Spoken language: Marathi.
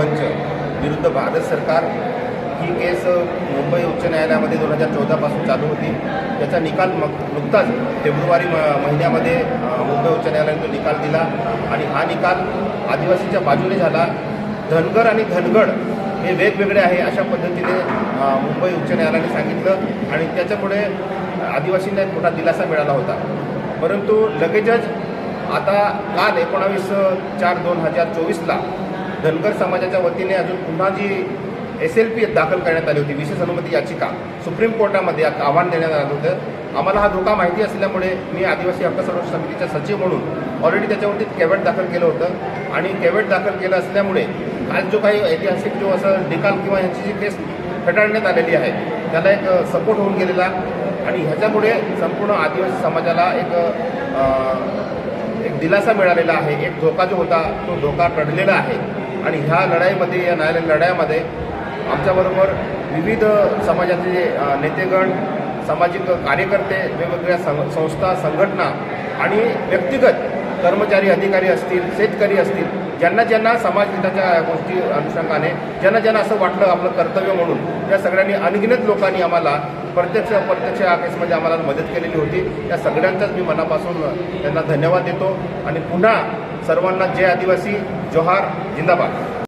मंच विरुद्ध भारत सरकार ही केस मुंबई उच्च न्यायालयामध्ये दोन हजार चौदापासून चालू होती. त्याचा निकाल मग नुकताच फेब्रुवारी म महिन्यामध्ये मुंबई उच्च न्यायालयाने तो निकाल दिला आणि हा निकाल आदिवासीच्या बाजूने झाला. धनगर आणि धनगड हे वेगवेगळे आहे अशा पद्धतीने मुंबई उच्च न्यायालयाने सांगितलं आणि त्याच्यामुळे आदिवासींना एक मोठा दिलासा मिळाला होता. परंतु लगेचच आता काल एकोणावीस चार दोन हजार चोवीसला धनगर समाजाच्या वतीने अजून पुन्हा जी एस एल पी दाखल करण्यात आली होती विशेष अनुमती याचिका सुप्रीम कोर्टामध्ये आव्हान देण्यात आलं होतं. आम्हाला हा धोका माहिती असल्यामुळे मी आदिवासी हक्क संरक्षण समितीचा सचिव म्हणून ऑलरेडी त्याच्यावरती केवेट दाखल केलं होतं. आणि केवेट दाखल केलं असल्यामुळे आज जो काही ऐतिहासिक जो असं निकाल किंवा यांची जी केस फेटाळण्यात आलेली आहे त्याला एक सपोर्ट होऊन गेलेला. आणि ह्याच्यामुळे संपूर्ण आदिवासी समाजाला एक एक दिलासा मिळालेला आहे. एक धोका जो होता तो धोका टळलेला आहे. आणि ह्या लढाईमध्ये या न्यायालयीन लढाईमध्ये आमच्याबरोबर विविध समाजाचे नेतेगण सामाजिक कार्यकर्ते वेगवेगळ्या सं संस्था संघटना आणि व्यक्तिगत कर्मचारी अधिकारी असतील शेतकरी असतील ज्यांना ज्यांना समाजहिताच्या गोष्टी अनुषंगाने ज्यांना ज्यांना असं वाटलं आपलं कर्तव्य म्हणून त्या सगळ्यांनी अनगिनत लोकांनी आम्हाला प्रत्यक्ष अप्रत्यक्ष या केसमध्ये आम्हाला मदत केलेली होती. त्या सगळ्यांचाच मी मनापासून त्यांना धन्यवाद देतो. आणि पुन्हा सर्वांना जय आदिवासी जोहार जिंदाबाद.